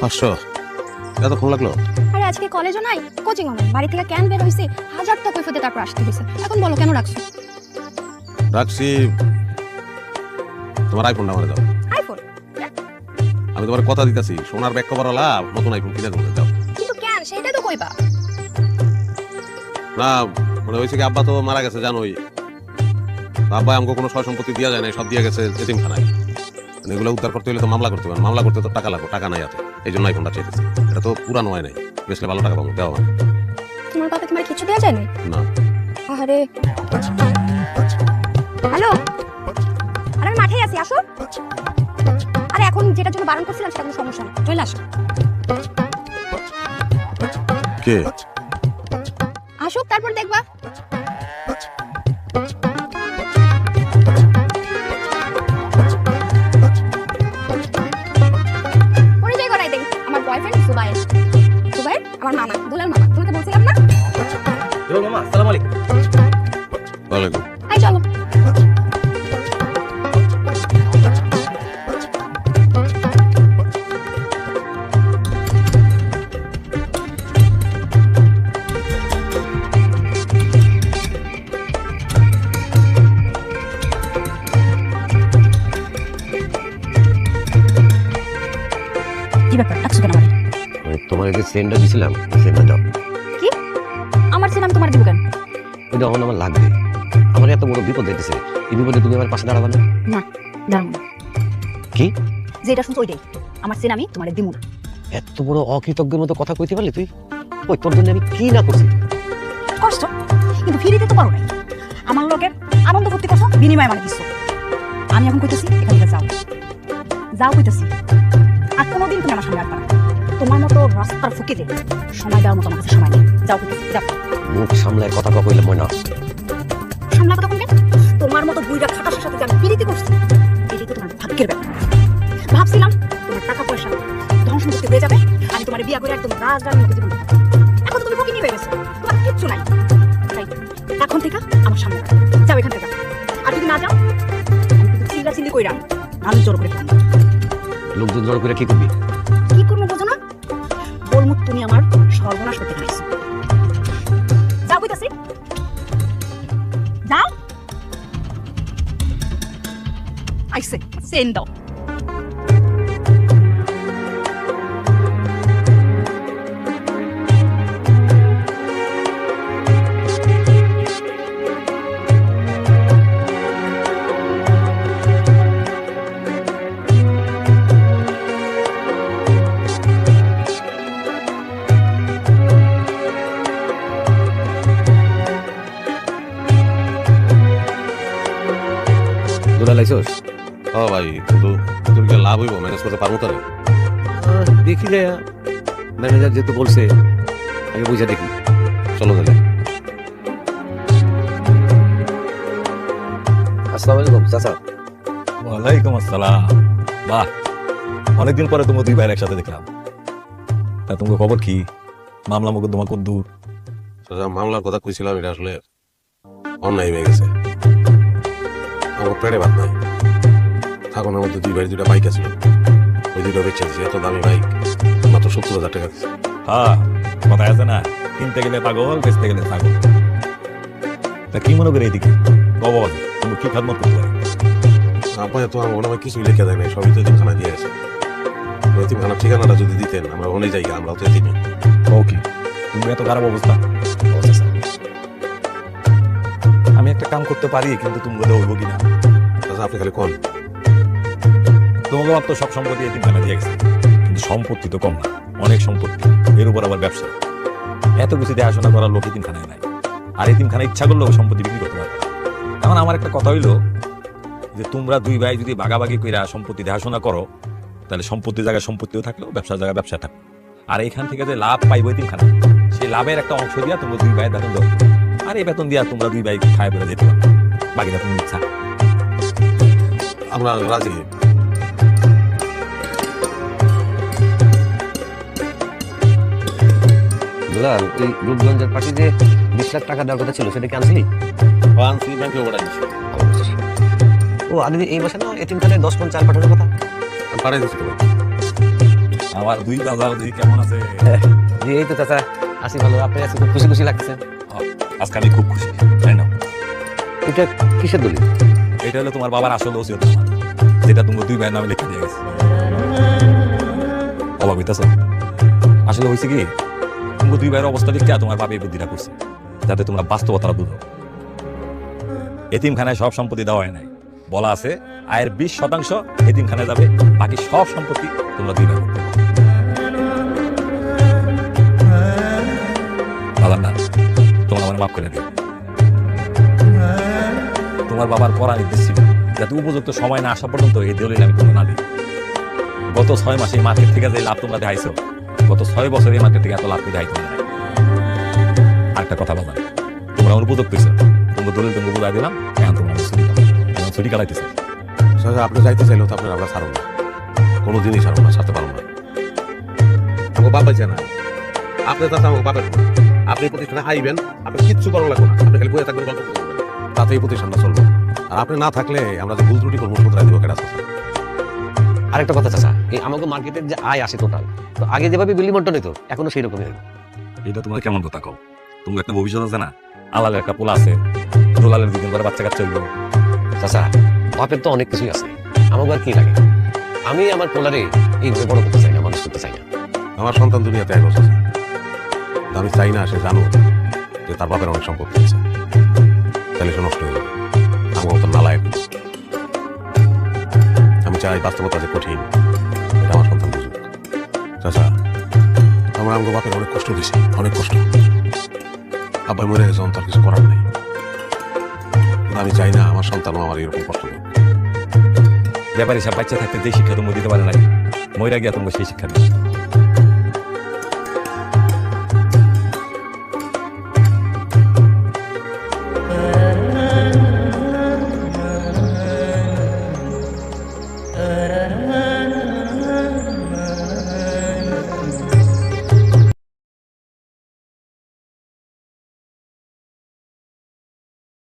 পাঁচশো। এতক্ষণ লাগল? আরে আজকে কলেজও নাই কোচিংও নাই। বাড়ি থেকে কেন বের হইছি হাজারটা কৈফতে তারপর আসতে হয়েছে এখন বলো কেন রাখছো? রাখছি। তোমার আইফোনটা আমার দাও। আইফোন আমি তোমার কথা দিতেছি সোনার ব্যাগ কভার ওলা নতুন আইফোন কিনে দেবো দাও। কিন্তু কেন সেটাই তো কইবা। না মানে হয়েছে কি আব্বা তো মারা গেছে জানোই। আব্বা আমাকে কোনো সয় সম্পত্তি দেওয়া যায় না সব দিয়ে গেছে এতিমখানায়। এগুলো উদ্ধার করতে হলে তো মামলা করতে হবে মামলা করতে তো টাকা লাগবে টাকা নাই আছে এই জন্য আইফোনটা চাইতেছি। এটা তো পুরানো হয় নাই। বেশলে ভালো টাকা পাবো দেওয়া তোমার বাবা তোমার কিছু দেওয়া যায় না। না আরে হ্যালো? আরে আমি মাঠেই আছি আসো। আরে এখন যেটা জন্য বারণ করছিলাম সেটা কোনো সমস্যা নেই। চলে আসো। কে? আসুক তারপর দেখবা। হ্যালো মামা আসসালামু আলাইকুম ওয়ালাইকুম আই চলো কি ব্যাপার ডাকছো কেন আমারে? আমি তোমার যে সেন্ডটা দিছিলাম সেন্ডটা দাও আমার কেন? ওইটা এখন আমার লাগবে। আমার এত বড় বিপদ হইতেছে। এই বিপদে তুমি আমার পাশে দাঁড়াবে না? দাঁড়াবো কি? যেটা শুনছো ওইটাই। আমার ছেলে আমি তোমার না। এত বড় অকৃতজ্ঞের মতো কথা কইতে পারলি তুই? ওই তোর জন্য আমি কি না করছি? কষ্ট? কিন্তু ফিরিতে তো পারো নাই। আমার লোকের আনন্দ করতে করছ বিনিময় মানে কিছু আমি এখন কইতেছি এখান থেকে যাও। যাও কইতেছি। আর কোনোদিন তুমি আমার সামনে আসবে না। তোমার মতো রাস্তার ফুকিতে সময় দেওয়ার মতো আমার কাছে সময় নেই। যাও যাও। মুখ সামলায় কথা কইলে মনে সামলা কথা কোনকে তোমার মতো বুইরা খাটাসের সাথে আমি পিড়িতে করছি এটাই তোমার ভাগ্যের ব্যাপার। ভাবছিলাম তোমার টাকা পয়সা ধন সম্পত্তি হয়ে যাবে আমি তোমার বিয়া করে একদম রাজ রানীর মতো জীবন এখন তুমি ফকির নিয়ে গেছো তোমার কিচ্ছু নাই। তাই এখন থেকে আমার সামনে। যাও এখান থেকে। আর যদি না যাও আমি কিন্তু চিল্লা চিল্লি কইরা আমি জোর করে। লোকজন জড়ো করে কি করবি? আইসে সেন দাও দুলা লাইছস ও ভাই কিন্তু তোর কি লাভ হইব? ম্যানেজ করতে পারব তাহলে? দেখি যে ম্যানেজার যেহেতু বলছে আগে বুঝে দেখি। চলো তাহলে। আসসালামু আলাইকুম চাচা। ওয়ালাইকুম আসসালাম। বাহ অনেকদিন পরে তোমার দুই ভাইয়ের একসাথে দেখলাম। তা তোমার খবর কি? মামলা মোকদ্দমা কোন দূর? সোজা মামলার কথা কইছিলাম এটা আসলে অন্যায় হয়ে গেছে। আমার পেটে ভাত নাই। এখন আমার দুই ভাই দুটা বাইক আছিল ওই দুটো বেচে দিছি। এত দামি বাইক মাত্র সত্তর হাজার টাকা। হ্যাঁ কথা আছে না? কিনতে গেলে পাগল বেচতে গেলে পাগল তা কি মনে করে এইদিকে কবল তুমি কি খাদমত করতে পারে? আমার মনে হয় কিছুই লেখা দেয় নাই সবই তো দিয়ে আছে। ঠিকানাটা যদি দিতেন আমরা অনেক জায়গা আমরাও তো ওকে। তুমি এত খারাপ অবস্থা। আমি একটা কাম করতে পারি কিন্তু তুমি বোধ হইব কিনা? আপনি খালি কোন। তোমাকে তো সব সম্পত্তি এতিমখানা দিয়ে গেছে। কিন্তু সম্পত্তি তো কম না, অনেক সম্পত্তি। এর উপর আবার ব্যবসা। এত কিছু দেখাশোনা করার লোক এতিমখানায় নাই। আর এতিমখানা ইচ্ছা করলেও সম্পত্তি বিক্রি করতে পারবে এখন আমার একটা কথা হইল যে, তোমরা দুই ভাই যদি ভাগাভাগি কইরা সম্পত্তি দেখাশোনা করো, তাহলে সম্পত্তি জায়গায় সম্পত্তিও থাকল, ব্যবসার জায়গায় ব্যবসা থাকল। আর এখান থেকে যে লাভ পাইবো এতিমখানা সেই লাভের একটা অংশ দিয়া তোমরা দুই ভাই বেতন আর এই বেতন দিয়া তোমরা দুই ভাই খায় বেড়ে যেতে পারো। বাকিটা তুমি ইচ্ছা আমরা রাজি। দুলা ওই রূপগঞ্জের পার্টি যে বিশ লাখ টাকা দেওয়ার কথা ছিল সেটা ক্যান্সেলই আনছি ব্যাংকে ওটা ও আগে এই মাসে না এতিমখানায় দশ পঞ্চাশ চাল পাঠানোর কথা? পাঠাই দিচ্ছি আমার দুই দাদা দুই কেমন আছে? জি এই তো চাচা আসি ভালো আপনি আছি খুব খুশি খুশি লাগতেছে। আজকে আমি খুব খুশি তাই না? এটা কিসের দলিল? এটা হলো তোমার বাবার আসল ওসিয়ত যেটা তুমি দুই ভাইয়ের নামে লিখে দিয়ে গেছে। অবাক হইতেছ আসলে হয়েছে কি তুমি দুই ভাইয়ের অবস্থা দেখতে তোমার এই বুদ্ধিটা করছে। যাতে তোমরা বাস্তবতাটা বুঝো। এতিমখানায় সব সম্পত্তি দেওয়া হয় নাই। বলা আছে, আয়ের বিশ শতাংশ এতিমখানায় যাবে, বাকি সব সম্পত্তি তোমরা দুই ভাই তোমরা মাফ করে দিও। তোমার বাবার পড়া নির্দেশ যাতে উপযুক্ত সময় না আসা পর্যন্ত এই আমি কোনো না দিই। গত ছয় মাসে মার্কেট থেকে যে লাভ তোমরা দেখাইছো গত ছয় বছর এই মার্কেট থেকে এত লাভ দেখাই তোমরা নাই। আরেকটা কথা বাবা তোমরা আমার উপযুক্ত হয়েছো তোমরা দলিল তোমাকে বুঝাই দিলাম। এখন তোমরা ছুটি এখন ছুটি কাটাইতেছে। আপনি যাইতে চাইলেও তো আপনার আমরা ছাড়ব না। কোনো জিনিস ছাড়ব না, ছাড়তে পারব না। আমাকে বাপ পাইছে না? আপনি চাচা আমাকে বাপের আপনি প্রতিষ্ঠানে আইবেন আপনি কিচ্ছু করার লাগবে না। আপনি খালি বয়ে থাকবেন, গল্প তাতে এই প্রতিষ্ঠানটা চলবে। আর আপনি না থাকলে আমরা যে ভুল ত্রুটি করব শুধরাই দিব কেটা আরেকটা কথা চাচা এই আমাকে মার্কেটের যে আয় আসে টোটাল তো আগে যেভাবে বিলি বন্টন হতো এখনও সেই রকমই হইল। এটা তোমার কেমন কথা কও? তোমার একটা ভবিষ্যৎ আছে না? আলালের একটা পোলা আছে দোলালের দুদিন পরে বাচ্চা কাচ্চা হইল। চাচা বাপের তো অনেক কিছুই আছে আমাকে আর কি লাগে? আমি আমার পোলারে এইভাবে বড় করতে চাই না মানুষ করতে চাই না। আমার সন্তান দুনিয়াতে এক বছর আমি চাই না সে জানো যে তার বাপের অনেক সম্পত্তি আছে। তাহলে সে নষ্ট হয়ে যাবে। আমার মতো নালায়ক চাই বাস্তবতা যে কঠিন, এটা আমার সন্তান বুঝুক। চাচা, আমার বাপের অনেক কষ্ট দিছি অনেক কষ্ট। আব্বাই মরে গেছে কিছু করার নেই। আমি চাই না আমার সন্তান আমার এরকম কষ্ট ব্যাপারে সব বাচ্চা থাকতে যে শিক্ষা তোমরা দিতে পারে নাই ময়রা গিয়া তোমাকে সেই শিক্ষা দিবে